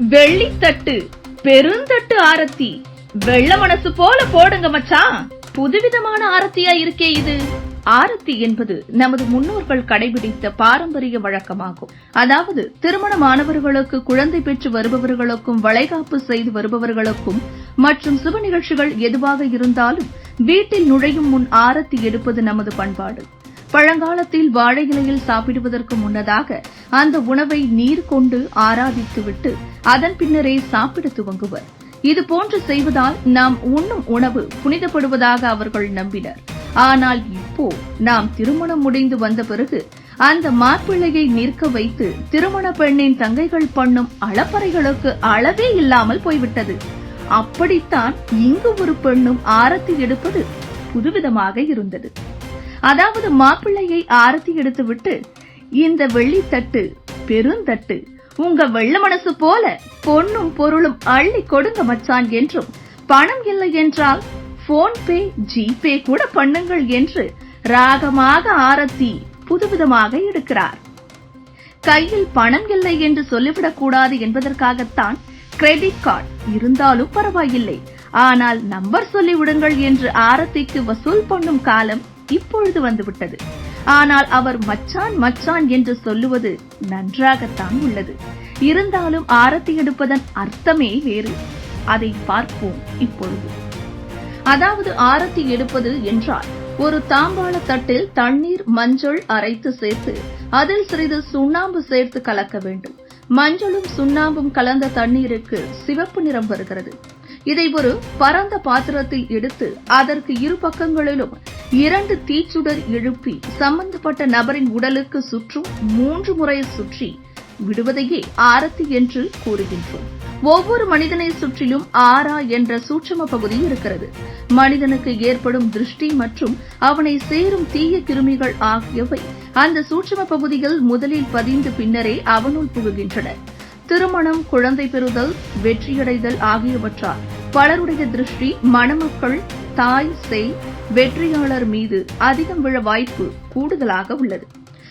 வெள்ளித்தட்டு பெருந்தட்டு ஆரத்தி. வெள்ள மனசு போல போடுங்க மச்சான். புதுவிதமான ஆரத்தியா இருக்கே இது. ஆரத்தி என்பது நமது முன்னோர்கள் கடைபிடித்த பாரம்பரிய வழக்கமாகும். அதாவது திருமணமானவர்களுக்கு குழந்தை பெற்று வருபவர்களுக்கும் வளைகாப்பு செய்து வருபவர்களுக்கும் மற்றும் சுப நிகழ்ச்சிகள் எதுவாக இருந்தாலும் வீட்டில் நுழையும் முன் ஆரத்தி எடுப்பது நமது பண்பாடு. பழங்காலத்தில் வாழை இலையில் சாப்பிடுவதற்கு முன்னதாக அந்த உணவை நீர் கொண்டு ஆராதித்துவிட்டு அதன் பின்னரே சாப்பிட துவங்குவர். இது போன்று செய்வதால் நாம் உண்ணும் உணவு புனிதப்படுவதாக அவர்கள் நம்பினர். ஆனால் இப்போ நாம் திருமணம் முடிந்து வந்த பிறகு அந்த மாப்பிள்ளையை நிற்க வைத்து திருமண பெண்ணின் தங்கைகள் பண்ணும் அளப்பறைகளுக்கு அளவே இல்லாமல் போய்விட்டது. அப்படித்தான் இங்கு ஒரு பெண்ணும் ஆரத்தி எடுப்பது புதுவிதமாக இருந்தது. அதாவது மாப்பிள்ளையை ஆரத்தி எடுத்துவிட்டு இந்த வெள்ளித்தட்டு பெருந்தட்டு உங்க வெள்ள மனசு போல பொன்னும் பொருளும் அள்ளி கொடுங்க மச்சான் என்றும் பணம் இல்லை என்றால் போன்பே ஜிபே கூட பண்ணுங்கள் என்று ராகமாக ஆரத்தி புதுவிதமாக எடுக்கிறார். கையில் பணம் இல்லை என்று சொல்லிவிடக் கூடாது என்பதற்காகத்தான் கிரெடிட் கார்டு இருந்தாலும் பரவாயில்லை. ஆனால் நம்பர் சொல்லிவிடுங்கள் என்று ஆரத்திக்கு வசூல் பண்ணும் காலம் இப்பொழுது வந்துவிட்டது. ஆனால் அவர் மச்சான் மச்சான் என்று சொல்லுவது நன்றாகத்தான் உள்ளது. இருந்தாலும் ஆரத்தி எடுப்பதன் அர்த்தமே வேறு. அதை பார்ப்போம் இப்பொழுது. அதாவது ஆரத்தி எடுப்பது என்றால் ஒரு தாம்பாள தட்டில் தண்ணீர் மஞ்சள் அரைத்து சேர்த்து அதில் சிறிது சுண்ணாம்பு சேர்த்து கலக்க வேண்டும். மஞ்சளும் சுண்ணாம்பும் கலந்த தண்ணீருக்கு சிவப்பு நிறம் வருகிறது. இதை ஒரு பரந்த பாத்திரத்தில் எடுத்து அதற்கு இரு பக்கங்களிலும் இரண்டு தீச்சுடர் எழுப்பி சம்பந்தப்பட்ட நபரின் உடலுக்கு சுற்றும் மூன்று முறை சுற்றி விடுவதையே ஆரத்தி என்று கூறுகின்றோம். ஒவ்வொரு மனிதனை சுற்றிலும் ஆரா என்ற சூட்சம பகுதி இருக்கிறது. மனிதனுக்கு ஏற்படும் திருஷ்டி மற்றும் அவனை சேரும் தீய கிருமிகள் ஆகியவை அந்த சூட்சம பகுதியில் முதலில் பதிந்து பின்னரே அவனுள் புகுகின்றன. திருமணம் குழந்தை பெறுதல் வெற்றியடைதல் ஆகியவற்றால் பலருடைய திருஷ்டி மணமக்கள் தாய் செய் வெற்றியாளர் மீது அதிகம் விழ வாய்ப்பு கூடுதலாக உள்ளது.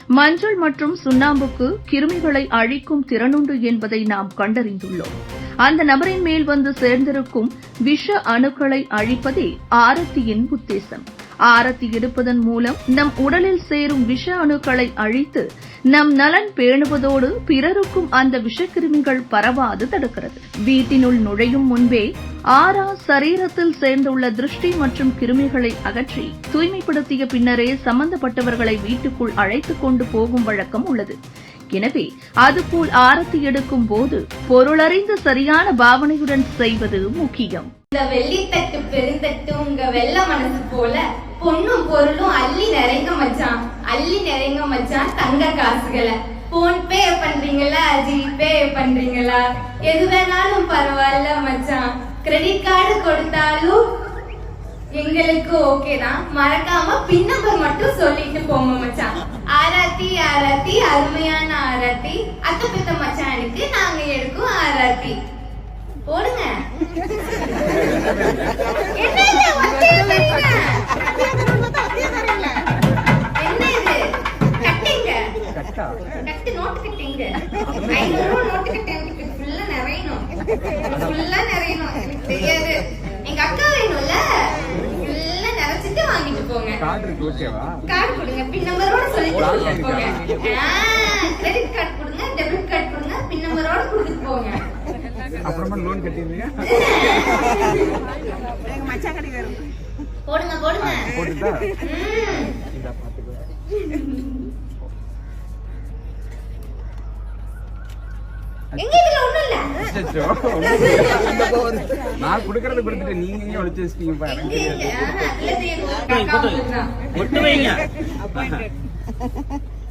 மஞ்சள் மற்றும் சுண்ணாம்புக்கு கிருமிகளை அழிக்கும் திறனுண்டு என்பதை நாம் கண்டறிந்துள்ளோம். அந்த நபரின் மேல் வந்து சேர்ந்திருக்கும் விஷ அணுக்களை அழிப்பதே ஆரத்தியின் உத்தேசம். ஆரத்தி எடுப்பதன் மூலம் நம் உடலில் சேரும் விஷ அணுக்களை அழித்து நம் நலன் பேணுவதோடு பிறருக்கும் அந்த விஷக்கிருமிகள் பரவாது தடுக்கிறது. வீட்டினுள் நுழையும் முன்பே ஆரா சரீரத்தில் சேர்ந்துள்ள திருஷ்டி மற்றும் கிருமிகளை அகற்றி தூய்மைப்படுத்திய பின்னரே சம்பந்தப்பட்டவர்களை வீட்டுக்குள் அழைத்துக் கொண்டு போகும் வழக்கம் உள்ளது. எனவே அதுபோல் ஆரத்தி எடுக்கும் போது பொருளறிந்து சரியான பாவனையுடன் செய்வது முக்கியம். இந்த வெள்ளித்தட்டு பெருந்தட்டு உங்க வெள்ள மனசு போல பொண்ணும் பொருளும் அள்ளி நிறைங்க மச்சான். அள்ளி நிறைங்க மச்சான் தங்க காசுகளை. போன் பே பண்றீங்களா? ஜிபே பண்றீங்களா? எது வேணாலும் பரவாயில்ல மச்சான். கிரெடிட் கார்டு கொடுத்தாலும் எங்களுக்கு ஓகே தான். மறக்காம பின் நம்பர் மட்டும் சொல்லிட்டு போங்க மச்சான். ஆராத்தி ஆராத்தி அருமையான ஆராத்தி. அத்த பித்த மச்சானுக்கு நாங்க எடுக்கும் ஆராத்தி. போடுங்க என்ன இது? ஒத்தையில வைங்க. என்ன இது? கட்டுங்க. கட்டு, நோட்டு கட்டுங்க. ஐநூறு ரூபா நோட்டு கட்டு எனக்கு full ஆ நிறையணும். ஆ நிறையணும். எனக்கு தெரியாது. எங்க அக்கா வேணும்ல? நிறைச்சிட்டு வாங்கிட்டு போங்க. கார்டு கார்டு கொடுங்க. பின் நம்பரோட சொல்லிட்டு போங்க. credit card கொடுங்க, debit card கொடுங்க, பின் நம்பரோட கொடுத்துட்டு போங்க. அப்புறமா லோன் போடுங்க போடுங்க போட்டுட்டா பாத்துக்கோ எங்க இதுல ஒண்ணும் இல்ல அச்சச்சோ. நான் குடுக்கறத கொடுத்துட்டு நீங்க எங்க ஒளிச்சு வச்சிட்டீங்க பாரு எங்க இங்க? ஆஹா, இல்ல, இது எங்க அக்கா கொடுக்குறான். ஒட்டு வைங்க